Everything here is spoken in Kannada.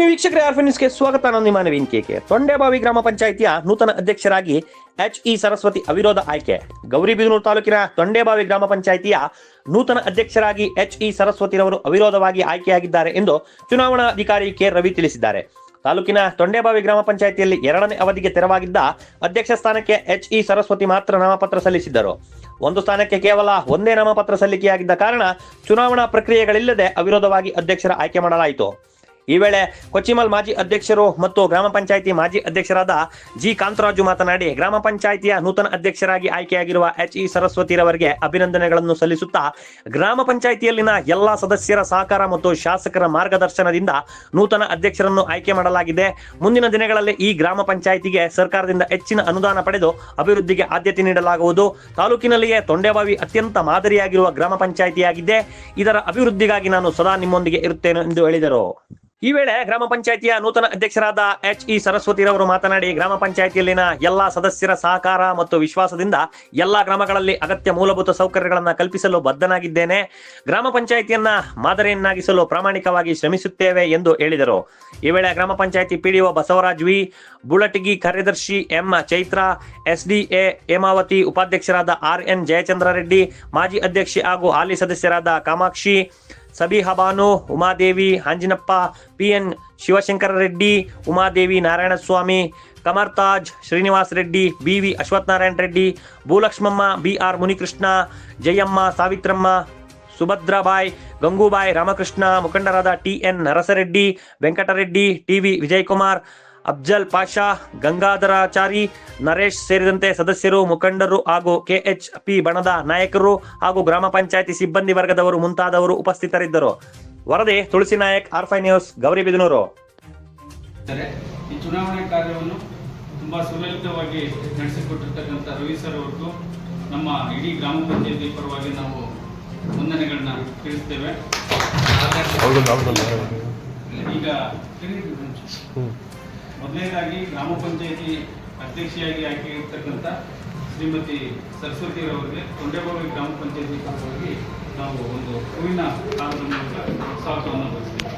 ಆತ್ಮೀಯ ವೀಕ್ಷಕರೇ ಆರ್ಫ್ ನ್ಯೂಸ್ಗೆ ಸ್ವಾಗತ. ನಾನು ನಿಮ್ಮ ನವೀನ್ ಕೆಕೆ ತೊಂಡೆಬಾವಿ ಗ್ರಾಮ ಪಂಚಾಯಿತಿಯ ನೂತನ ಅಧ್ಯಕ್ಷರಾಗಿ ಎಚ್ ಇ ಸರಸ್ವತಿ ಅವಿರೋಧ ಆಯ್ಕೆ. ಗೌರಿಬಿದನೂರು ತಾಲೂಕಿನ ತೊಂಡೆಬಾವಿ ಗ್ರಾಮ ಪಂಚಾಯಿತಿಯ ನೂತನ ಅಧ್ಯಕ್ಷರಾಗಿ ಎಚ್ ಇ ಸರಸ್ವತಿರವರು ಅವಿರೋಧವಾಗಿ ಆಯ್ಕೆಯಾಗಿದ್ದಾರೆ ಎಂದು ಚುನಾವಣಾ ಅಧಿಕಾರಿ ಕೆ ರವಿ ತಿಳಿಸಿದ್ದಾರೆ. ತಾಲೂಕಿನ ತೊಂಡೆಬಾವಿ ಗ್ರಾಮ ಪಂಚಾಯಿತಿಯಲ್ಲಿ ಎರಡನೇ ಅವಧಿಗೆ ತೆರವಾಗಿದ್ದ ಅಧ್ಯಕ್ಷ ಸ್ಥಾನಕ್ಕೆ ಎಚ್ ಇ ಸರಸ್ವತಿ ಮಾತ್ರ ನಾಮಪತ್ರ ಸಲ್ಲಿಸಿದ್ದರು. ಒಂದು ಸ್ಥಾನಕ್ಕೆ ಕೇವಲ ಒಂದೇ ನಾಮಪತ್ರ ಸಲ್ಲಿಕೆಯಾಗಿದ್ದ ಕಾರಣ ಚುನಾವಣಾ ಪ್ರಕ್ರಿಯೆಗಳಿಲ್ಲದೆ ಅವಿರೋಧವಾಗಿ ಅಧ್ಯಕ್ಷರ ಆಯ್ಕೆ ಮಾಡಲಾಯಿತು. ಈ ವೇಳೆ ಕೊಚ್ಚಿಮಲ್ ಮಾಜಿ ಅಧ್ಯಕ್ಷರು ಮತ್ತು ಗ್ರಾಮ ಪಂಚಾಯಿತಿ ಮಾಜಿ ಅಧ್ಯಕ್ಷರಾದ ಜಿ ಕಾಂತರಾಜು ಮಾತನಾಡಿ, ಗ್ರಾಮ ಪಂಚಾಯಿತಿಯ ನೂತನ ಅಧ್ಯಕ್ಷರಾಗಿ ಆಯ್ಕೆಯಾಗಿರುವ ಎಚ್ ಇ ಸರಸ್ವತಿರವರಿಗೆ ಅಭಿನಂದನೆಗಳನ್ನು ಸಲ್ಲಿಸುತ್ತಾ, ಗ್ರಾಮ ಪಂಚಾಯಿತಿಯಲ್ಲಿನ ಎಲ್ಲಾ ಸದಸ್ಯರ ಸಹಕಾರ ಮತ್ತು ಶಾಸಕರ ಮಾರ್ಗದರ್ಶನದಿಂದ ನೂತನ ಅಧ್ಯಕ್ಷರನ್ನು ಆಯ್ಕೆ ಮಾಡಲಾಗಿದೆ. ಮುಂದಿನ ದಿನಗಳಲ್ಲಿ ಈ ಗ್ರಾಮ ಪಂಚಾಯಿತಿಗೆ ಸರ್ಕಾರದಿಂದ ಹೆಚ್ಚಿನ ಅನುದಾನ ಪಡೆದು ಅಭಿವೃದ್ಧಿಗೆ ಆದ್ಯತೆ ನೀಡಲಾಗುವುದು. ತಾಲೂಕಿನಲ್ಲಿಯೇ ತೊಂಡೆಬಾವಿ ಅತ್ಯಂತ ಮಾದರಿಯಾಗಿರುವ ಗ್ರಾಮ ಪಂಚಾಯಿತಿಯಾಗಿದೆ. ಇದರ ಅಭಿವೃದ್ಧಿಗಾಗಿ ನಾನು ಸದಾ ನಿಮ್ಮೊಂದಿಗೆ ಇರುತ್ತೇನೆ ಎಂದು ಹೇಳಿದರು. ಈ ವೇಳೆ ಗ್ರಾಮ ಪಂಚಾಯಿತಿಯ ನೂತನ ಅಧ್ಯಕ್ಷರಾದ ಎಚ್ ಇ ಸರಸ್ವತಿರವರು ಮಾತನಾಡಿ, ಗ್ರಾಮ ಪಂಚಾಯಿತಿಯಲ್ಲಿನ ಎಲ್ಲಾ ಸದಸ್ಯರ ಸಹಕಾರ ಮತ್ತು ವಿಶ್ವಾಸದಿಂದ ಎಲ್ಲಾ ಗ್ರಾಮಗಳಲ್ಲಿ ಅಗತ್ಯ ಮೂಲಭೂತ ಸೌಕರ್ಯಗಳನ್ನು ಕಲ್ಪಿಸಲು ಬದ್ಧನಾಗಿದ್ದೇನೆ. ಗ್ರಾಮ ಪಂಚಾಯಿತಿಯನ್ನ ಮಾದರಿಯನ್ನಾಗಿಸಲು ಪ್ರಾಮಾಣಿಕವಾಗಿ ಶ್ರಮಿಸುತ್ತೇವೆ ಎಂದು ಹೇಳಿದರು. ಈ ವೇಳೆ ಗ್ರಾಮ ಪಂಚಾಯಿತಿ ಪಿಡಿಒ ಬಸವರಾಜ್ ವಿ, ಬುಳಟಗಿ ಕಾರ್ಯದರ್ಶಿ ಎಂ ಚೈತ್ರ, ಎಸ್ಡಿಎ ಹೇಮಾವತಿ, ಉಪಾಧ್ಯಕ್ಷರಾದ ಆರ್ ಎನ್ ಜಯಚಂದ್ರ ರೆಡ್ಡಿ ಮಾಜಿ ಅಧ್ಯಕ್ಷೆ ಹಾಗೂ ಹಾಲಿ ಸದಸ್ಯರಾದ Kamakshi Sabiha Banu Umadevi Anjinappa PN Shivashankara Reddy Umadevi Narayanaswamy Kamartaj Srinivas Reddy BV Ashwathnarayana Reddy Bhulakshmamma BR Munikrishna Jayamma Savitramma Subhadrabai Gangubai Ramakrishna ಮುಖಂಡರಾದ ಟಿಎನ್ ನರಸರೆಡ್ಡಿ ವೆಂಕಟರೆಡ್ಡಿ ಟಿವಿ ವಿಜಯಕುಮಾರ್ ಅಫ್ಜಲ್ ಪಾಷಾ ಗಂಗಾಧರಾಚಾರಿ ನರೇಶ್ ಸೇರಿದಂತೆ ಸದಸ್ಯರು ಮುಖಂಡರು ಹಾಗೂ ಕೆಎಚ್ ಪಿ ಬಣದ ನಾಯಕರು ಹಾಗೂ ಗ್ರಾಮ ಪಂಚಾಯಿತಿ ಸಿಬ್ಬಂದಿ ವರ್ಗದವರು ಮುಂತಾದವರು ಉಪಸ್ಥಿತರಿದ್ದರು. ವರದಿ ತುಳಸಿ ನಾಯಕ್ ಆರ್ಫೈ ನ್ಯೂಸ್ ಗೌರಿಬಿದನೂರು. ಈ ಚುನಾವಣೆ ಕಾರ್ಯವನ್ನು ತುಂಬ ಸುಲಲಿತವಾಗಿ ನಡೆಸಿಕೊಟ್ಟಿರ್ತಕ್ಕಂಥ ರವಿ ಸರ್ ಅವ್ರಿಗೂ ನಮ್ಮ ಇಡೀ ಗ್ರಾಮ ಪಂಚಾಯತಿ ಪರವಾಗಿ ನಾವು ವಂದನೆಗಳನ್ನ ತಿಳಿಸ್ತೇವೆ. ಈಗ ಮೊದಲನೇದಾಗಿ ಗ್ರಾಮ ಪಂಚಾಯತಿ ಅಧ್ಯಕ್ಷೆಯಾಗಿ ಆಯ್ಕೆ ಇರ್ತಕ್ಕಂಥ ಶ್ರೀಮತಿ ಸರಸ್ವತಿರವರಿಗೆ ತೊಂಡೆಬಾವಿ ಗ್ರಾಮ ಪಂಚಾಯತಿ ಪರವಾಗಿ ನಾವು ಒಂದು ಹೂವಿನ ಕಾಲದ ಮೂಲಕ ಸ್ವಾಗತವನ್ನು ಬಯಸ್ತೇವೆ.